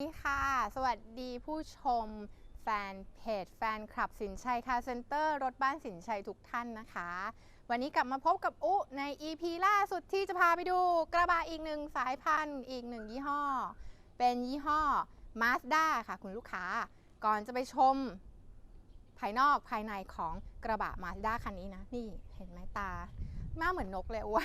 สวัสดีค่ะ สวัสดีผู้ชมแฟนเพจแฟนคลับสินชัยคาเซ็นเตอร์รถบ้านสินชัยทุกท่านนะคะ วันนี้กลับมาพบกับอุใน EP ล่าสุดที่จะพาไปดูกระบะอีกหนึ่งสายพันธุ์อีกหนึ่งยี่ห้อ เป็นยี่ห้อ Mazda ค่ะคุณลูกค้า ก่อนจะไปชมภายนอกภายในของกระบะ Mazda คันนี้นะ นี่เห็นไหมตาหน้าเหมือนนกเลยอ้ว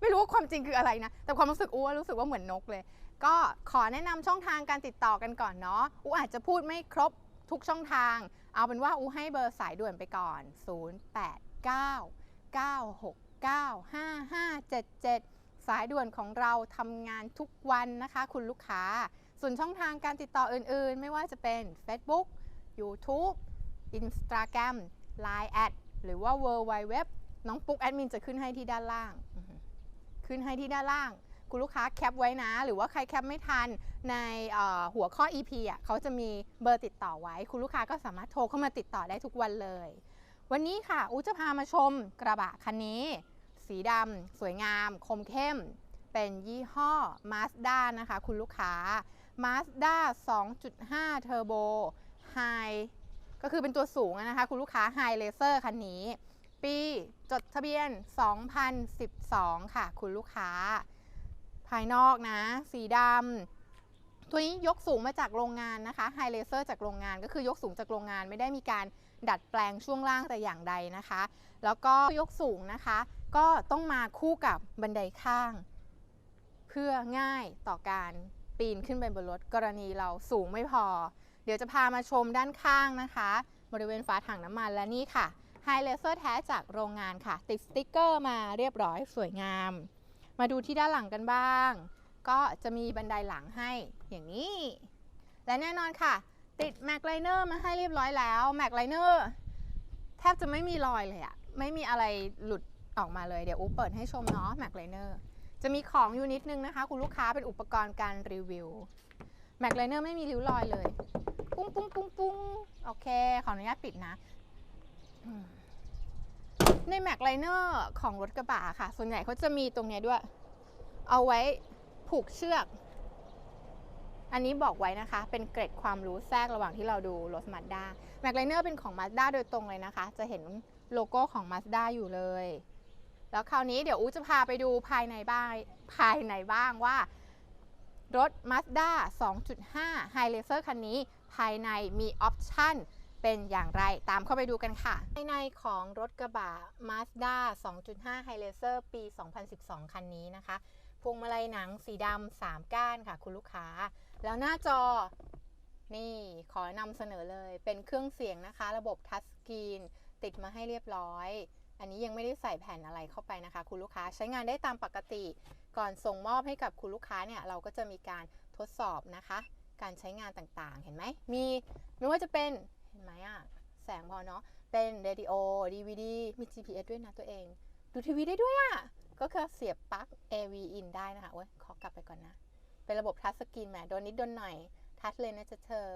ไม่รู้ว่าความจริงคืออะไรนะ แต่ความรู้สึกอ้วรู้สึกว่าเหมือนนกเลย ก็ขอแนะนำช่องทางการติดต่อกันก่อนเนาะอูอาจจะพูดไม่ครบทุกช่องทาง เอาเป็นว่าอูให้เบอร์สายด่วนไปก่อน 0899695577 สายด่วนของเราทำงานทุกวันนะคะ คุณลูกค้า ส่วนช่องทางการติดต่ออื่นๆ ไม่ว่าจะเป็น Facebook YouTube Instagram Line แอดหรือว่า w w w น้องปุ๊กแอดมินจะขึ้นให้ที่ด้านล่าง ขึ้นให้ที่ด้านล่าง คุณลูกค้าแคปไว้นะ หรือว่าใครแคปไม่ทันในหัวข้อ EP อะเขาจะมีเบอร์ติดต่อไว้ คุณลูกค้าก็สามารถโทรเข้ามาติดต่อได้ทุกวันเลย วันนี้ค่ะอูจะพามาชมกระบะคันนี้ สีดำสวยงาม คมเข้ม เป็นยี่ห้อ Mazda นะคะ คุณลูกค้า Mazda 2.5 Turbo High ก็คือเป็นตัวสูงนะคะ คุณลูกค้า High Laser คันนี้ ปีจดทะเบียน 2012 ค่ะ คุณลูกค้า ภายนอกนะ สีดำตัวนี้ยกสูงมาจากโรงงานนะคะไฮเลเซอร์จากโรงงานก็คือยกสูงจากโรงงานไม่ได้มีการดัดแปลงช่วงล่างแต่อย่างใดนะคะ แล้วก็ยกสูงนะคะ ก็ต้องมาคู่กับบันไดข้าง เพื่อง่ายต่อการปีนขึ้นไปบนรถกรณีเราสูงไม่พอ เดี๋ยวจะพามาชมด้านข้างนะคะ บริเวณฝาถังน้ำมันและนี่ค่ะไฮเลเซอร์แท้จากโรงงานค่ะ ติดสติ๊กเกอร์มาเรียบร้อยสวยงาม มาดูที่ด้านหลังกันบ้าง ก็จะมีบันไดหลังให้อย่างนี้ และแน่นอนค่ะ ติดแม็กไลเนอร์มาให้เรียบร้อยแล้วแม็กไลเนอร์แทบจะไม่มีรอยเลยอะไม่มีอะไรหลุดออกมาเลย เดี๋ยวอูเปิดให้ชมเนาะแม็กไลเนอร์จะมีของอยู่นิดนึงนะคะ คุณลูกค้าเป็นอุปกรณ์การรีวิวแม็กไลเนอร์ไม่มีริ้วรอยเลย ปุ้งปุ้งปุ้งปุ้งโอเค ขออนุญาตปิดนะ ในแม็กไลเนอร์ของรถกระบะค่ะ ส่วนใหญ่เขาจะมีตรงนี้ด้วย เอาไว้ผูกเชือก อันนี้บอกไว้นะคะ เป็นเกร็ดความรู้แทรกระหว่างที่เราดูรถมา z ด้าแม็กไลเนอร์เป็นของ Mazda โดยตรงเลยนะคะ จะเห็นโลโก้ของ Mazda อยู่เลย แล้วคราวนี้เดี๋ยวอูจะพาไปดูภายในบ้างภายในบ้างว่ารถ Mazda 2.5 High Racer คันนี้ ภายในมีออปชั่น เป็นอย่างไรตามเข้าไปดูกันค่ะ ภายในของรถกระบะ Mazda 2.5 High Racer ปี 2012 คันนี้นะคะ พวงมาลัยหนังสีดำ 3 ก้านค่ะคุณลูกค้า แล้วหน้าจอนี่ขอนำเสนอเลยเป็นเครื่องเสียงนะคะ ระบบทัชสกรีนติดมาให้เรียบร้อย อันนี้ยังไม่ได้ใส่แผ่นอะไรเข้าไปนะคะ คุณลูกค้าใช้งานได้ตามปกติ ก่อนส่งมอบให้กับคุณลูกค้าเนี่ย เราก็จะมีการทดสอบนะคะ การใช้งานต่างๆ เห็นไหมมีไม่ว่าจะเป็น ห็นไหมอะแสงพอเนาะเป็นเรดิโอ DVD มี GPS ด้วยนะตัวเอง ดูทีวีได้ด้วยอะก็คือเสียบปลั๊ก AV in ได้นะคะโอ้ยขอกลับไปก่อนนะ เป็นระบบทัชสกรีนแหมโดนนิดโดนหน่อย ทัชเลยนะจะเธอ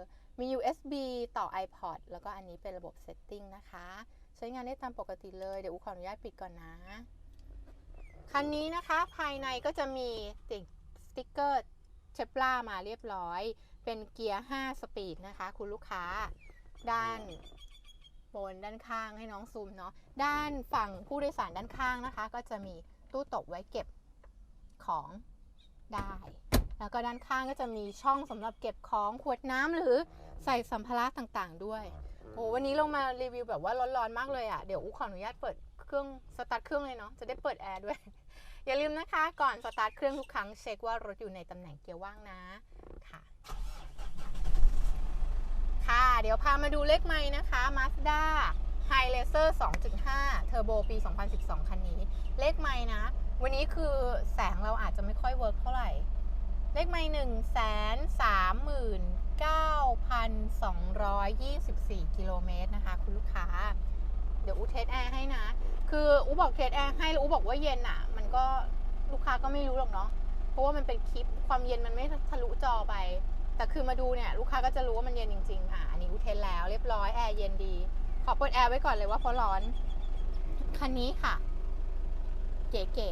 มี USB ต่อ iPod แล้วก็อันนี้เป็นระบบ Setting นะคะ ใช้งานได้ตามปกติเลย เดี๋ยวอูขออนุญาตปิดก่อนนะ คันนี้นะคะภายในก็จะมีติดสติ๊กเกอร์เชปล่ามาเรียบร้อย เป็นเกียร์ 5 สปีดนะคะ คุณลูกค้า ด้านบนด้านข้างให้น้องซูมเนาะด้านฝั่งผู้โดยสารด้านข้างนะคะ ก็จะมีตู้ตบไว้เก็บของได้ แล้วก็ด้านข้างก็จะมีช่องสำหรับเก็บของขวดน้ำหรือใส่สัมภาระต่างๆ ด้วยโอ้วันนี้ลงมารีวิวแบบว่าร้อนๆมากเลยอะ่ะเดี๋ยวอูขออนุญาตเปิดเครื่องสตาร์ทเครื่องเลยเนาะจะได้เปิดแอร์ด้วย อย่าลืมนะคะ ก่อนสตาร์ทเครื่องทุกครั้งเช็คว่ารถอยู่ในตำแหน่งเกียร์ว่างนะค่ะ ค่ะ เดี๋ยวพามาดูเลขไม้นะคะ Mazda High Racer 2.5 Turbo ปี 2012 คันนี้ เลขไม้นะ วันนี้คือแสงเราอาจจะไม่ค่อยเวิร์กเท่าไหร่ เลขไม้หนึ่งแสนสามหมื่นเก้าพันสองร้อยยี่สิบสี่กิโลเมตรนะคะ คุณลูกค้า เดี๋ยวอูเทสแอร์ให้นะ คืออูบอกเทสแอร์ให้แล้วอูบอกว่าเย็นอะ มันก็ลูกค้าก็ไม่รู้หรอกเนาะ เพราะว่ามันเป็นคลิปความเย็นมันไม่ทะลุจอไป คือมาดูเนี่ยลูกค้าก็จะรู้ว่ามันเย็นจริงๆ อะอันนี้อูเทสแล้วเรียบร้อยแอร์เย็นดี ขอเปิดแอร์ไว้ก่อนเลยว่าเพราะร้อน คันนี้ค่ะ เก๋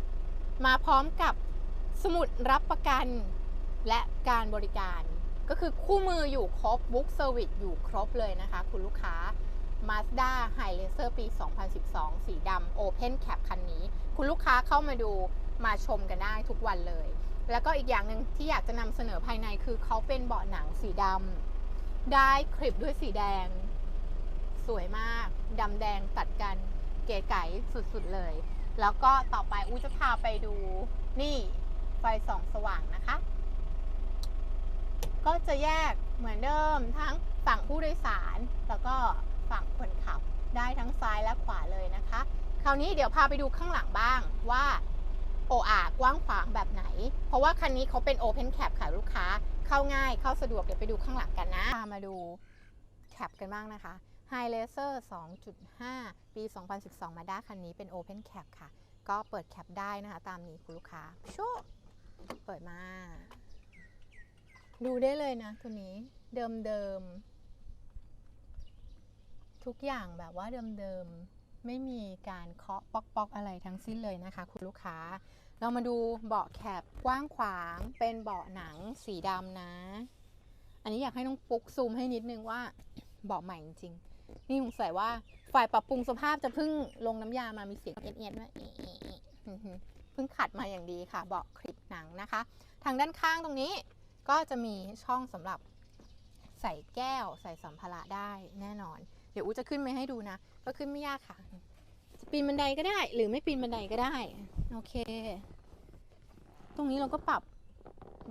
ๆ มาพร้อมกับสมุดรับประกันและการบริการ ก็คือคู่มืออยู่ครบบุ๊กเซอร์วิสอยู่ครบเลยนะคะ คุณลูกค้า Mazda High Racer ปี 2012 สีดำ Open Cap คันนี้ คุณลูกค้าเข้ามาดูมาชมกันได้ทุกวันเลย แล้วก็อีกอย่างหนึ่งที่อยากจะนำเสนอภายในคือเขาเป็นเบาะหนังสีดำได้คลิปด้วยสีแดง สวยมากดำแดงตัดกันเก๋ไก๋สุดๆเลย แล้วก็ต่อไปอูจะพาไปดู นี่ไฟส่องสว่างนะคะ ก็จะแยกเหมือนเดิมทั้งฝั่งผู้โดยสาร แล้วก็ฝั่งคนขับได้ทั้งซ้ายและขวาเลยนะคะ คราวนี้เดี๋ยวพาไปดูข้างหลังบ้างว่า โออากว้างขวางแบบไหน เพราะว่าคันนี้เขาเป็น Open Cap ค่ะลูกค้า เข้าง่ายเข้าสะดวก เดี๋ยวไปดูข้างหลังกันนะามาดูแคปกันบ้างนะคะ High Laser 2.5 ปี 2012 มาด้าคันนี้เป็น Open Cap ค่ะ ก็เปิดแคปได้นะคะ ตามนี้คุณลูกค้าชูเปิดมา ดูได้เลยนะตัวนี้เดิมเดิมๆทุกอย่างแบบว่าเดิมเดิมๆ ไม่มีการเคาะป๊อกป๊อกอะไรทั้งสิ้นเลยนะคะ คุณลูกค้า เรามาดูเบาะแคปกว้างขวางเป็นเบาะหนังสีดำนะ อันนี้อยากให้น้องปุ๊กซูมให้นิดนึงว่าเบาะใหม่จริงนี่สงสัยว่าฝ่ายปรับปรุงสภาพจะเพิ่งลงน้ำยามามีเสียงเอียดๆวยเอะเพิ่งขัดมาอย่างดีค่ะเบาะคลิปหนังนะคะ ทางด้านข้างตรงนี้ก็จะมีช่องสำหรับใส่แก้วใส่สัมภาระได้แน่นอน ดี๋ยวอูจะขึ้นไปให้ดูนะ ก็ขึ้นไม่ยากค่ะจะปีนบันไดก็ได้ หรือไม่ปีนบันไดก็ได้ โอเค ตรงนี้เราก็ปรับ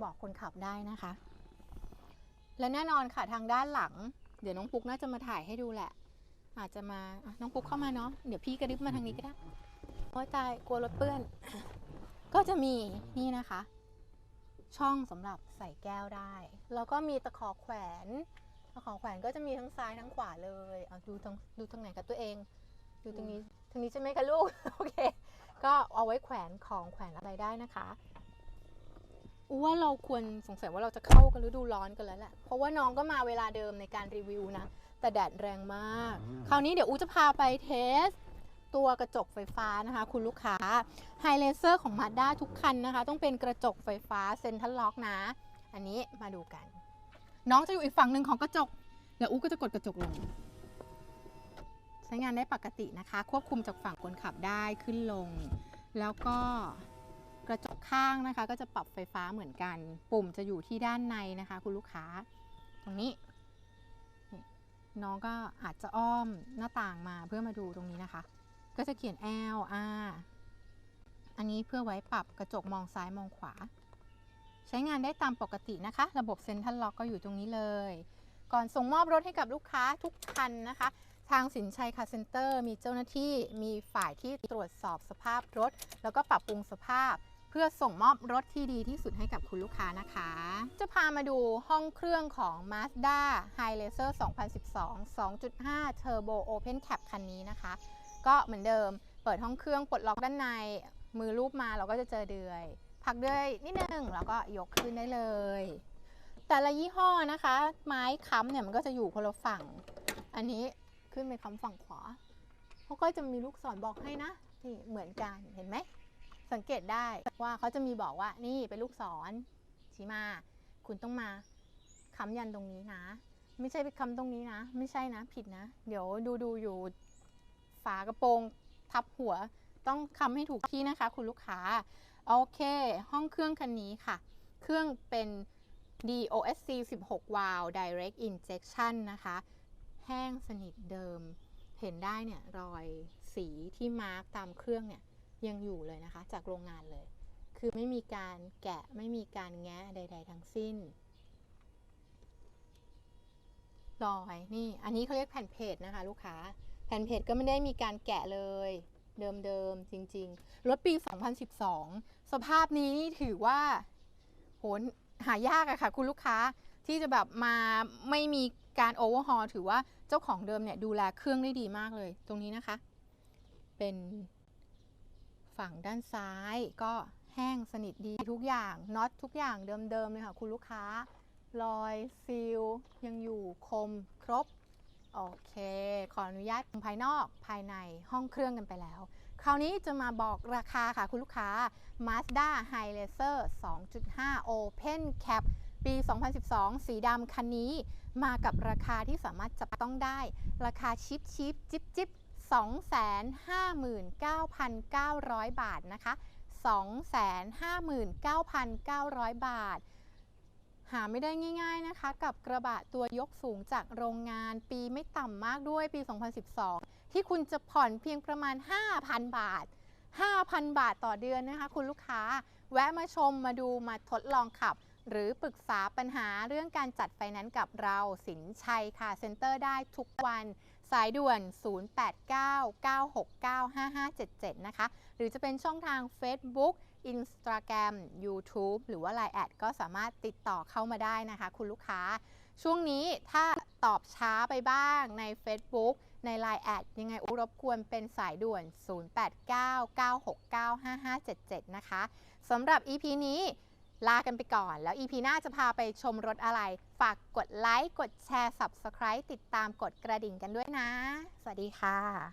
บอกคนขับได้นะคะ และแน่นอนค่ะทางด้านหลัง เดี๋ยวน้องปุ๊กน่าจะมาถ่ายให้ดูแหละ อาจจะมาน้องปุ๊กเข้ามาเนาะเดี๋ยวพี่กระดึบมาทางนี้ก็ได้โอ้ยตายกลัวรถเปื้อน ก็จะมีนี่นะคะ ช่องสำหรับใส่แก้วได้ แล้วก็มีตะขอแขวน ขอแขวนก็จะมีทั้งซ้ายทั้งขวาเลยเอาดูตรงดูตรงไหนกับตัวเอง ดูตรงนี้ทางนี้ใช่ไหมคะลูก โอเค ก็เอาไว้แขวนของแขวนอะไรได้นะคะอูว่าเราควรสงสัยว่าเราจะเข้ากันฤดูร้อนกันแล้วแหละ เพราะว่าน้องก็มาเวลาเดิมในการรีวิวนะ แต่แดดแรงมาก คราวนี้เดี๋ยวอูจะพาไปเทส ตัวกระจกไฟฟ้านะคะ คุณลูกค้าไฮเลเซอร์ของ Mazda ทุกคันนะคะ ต้องเป็นกระจกไฟฟ้าเซ็นทรัลล็อกนะ อันนี้มาดูกัน น้องจะอยู่อีกฝั่งหนึ่งของกระจก แล้วอูก็จะกดกระจกลง ใช้งานได้ปกตินะคะ ควบคุมจากฝั่งคนขับได้ขึ้นลง แล้วก็กระจกข้างนะคะ ก็จะปรับไฟฟ้าเหมือนกัน ปุ่มจะอยู่ที่ด้านในนะคะ คุณลูกค้า ตรงนี้ น้องก็อาจจะอ้อมหน้าต่างมาเพื่อมาดูตรงนี้นะคะ ก็จะเขียน L R อันนี้เพื่อไว้ปรับกระจกมองซ้ายมองขวา ใช้งานได้ตามปกตินะคะ ระบบเซ็นทรัลล็อกก็อยู่ตรงนี้เลย ก่อนส่งมอบรถให้กับลูกค้าทุกคันนะคะ ทางสินชัยคาร์เซ็นเตอร์มีเจ้าหน้าที่มีฝ่ายที่ตรวจสอบสภาพรถ แล้วก็ปรับปรุงสภาพ เพื่อส่งมอบรถที่ดีที่สุดให้กับคุณลูกค้านะคะ จะพามาดูห้องเครื่องของ Mazda High Racer 2012 2.5 Turbo Open Cap คันนี้นะคะ ก็เหมือนเดิม เปิดห้องเครื่องปลดล็อกด้านในมือรูปมาเราก็จะเจอเดือย พักเดือยนิดนึงแล้วก็ยกขึ้นได้เลย แต่ละยี่ห้อนะคะ ไม้ค้ำเนี่ยมันก็จะอยู่คนละฝั่ง อันนี้ขึ้นไปค้ำฝั่งขวาเขาก็จะมีลูกศรบอกให้นะนี่เหมือนกันเห็นไหมสังเกตได้ว่าเขาจะมีบอกว่านี่เป็นลูกศรชี้มา คุณต้องมาค้ำยันตรงนี้นะ ไม่ใช่ไปค้ำตรงนี้นะ ไม่ใช่นะผิดนะ เดี๋ยวดูดูอยู่ฝากระโปรงทับหัวต้องค้ำให้ถูกที่นะคะ คุณลูกค้า โอเค ห้องเครื่องคันนี้ค่ะ เครื่องเป็น DOSC 16 วาล์ว Direct Injection นะคะ แห้งสนิทเดิม เห็นได้เนี่ย รอยสีที่มาร์กตามเครื่องเนี่ย ยังอยู่เลยนะคะ จากโรงงานเลย คือไม่มีการแกะไม่มีการแงะใด ๆ ทั้งสิ้น รอยนี่ อันนี้เขาเรียกแผ่นเพจนะคะ ลูกค้า แผ่นเพจก็ไม่ได้มีการแกะเลย เดิมๆจริง ๆ รถปี 2012 สภาพนี้นี่ถือว่าโหนหายากอะค่ะ คุณลูกค้าที่จะแบบมาไม่มีการโอเวอร์ฮอลถือว่าเจ้าของเดิมเนี่ยดูแลเครื่องได้ดีมากเลย ตรงนี้นะคะ เป็นฝั่งด้านซ้ายก็แห้งสนิทดีทุกอย่างน็อตทุกอย่างเดิมๆเลยค่ะ คุณลูกค้ารอยซีลยังอยู่คมครบ โอเค ขออนุญาตภายนอกภายในห้องเครื่องกันไปแล้ว คราวนี้จะมาบอกราคาค่ะคุณลูกค้า Mazda High Racer 2.5 Open Cap ปี 2012 สีดำคันนี้ มากับราคาที่สามารถจับต้องได้ ราคาชิปชิปจิบจิบ259,900 บาทนะคะ 259,900 บาท หาไม่ได้ง่ายๆนะคะ กับกระบะตัวยกสูงจากโรงงานปีไม่ต่ำมากด้วยปี 2012 ที่คุณจะผ่อนเพียงประมาณ 5,000 บาท 5,000 บาทต่อเดือนนะคะ คุณลูกค้าแวะมาชมมาดูมาทดลองขับ หรือปรึกษาปัญหาเรื่องการจัดไฟแนนซ์กับเราสินชัยค่ะเซ็นเตอร์ได้ทุกวัน สายด่วน 0899695577 นะคะ หรือจะเป็นช่องทาง Facebook Instagram YouTube หรือว่า Line แอดก็สามารถติดต่อเข้ามาได้นะคะ คุณลูกค้า ช่วงนี้ถ้าตอบช้าไปบ้างใน Facebook ใน Line แอดยังไงอุรบกวนเป็นสายด่วน 0899695577 นะคะสำหรับ EP นี้ลากันไปก่อน แล้ว EP หน้าจะพาไปชมรถอะไร ฝากกดไลค์ กดแชร์ Subscribe ติดตามกดกระดิ่งกันด้วยนะ สวัสดีค่ะ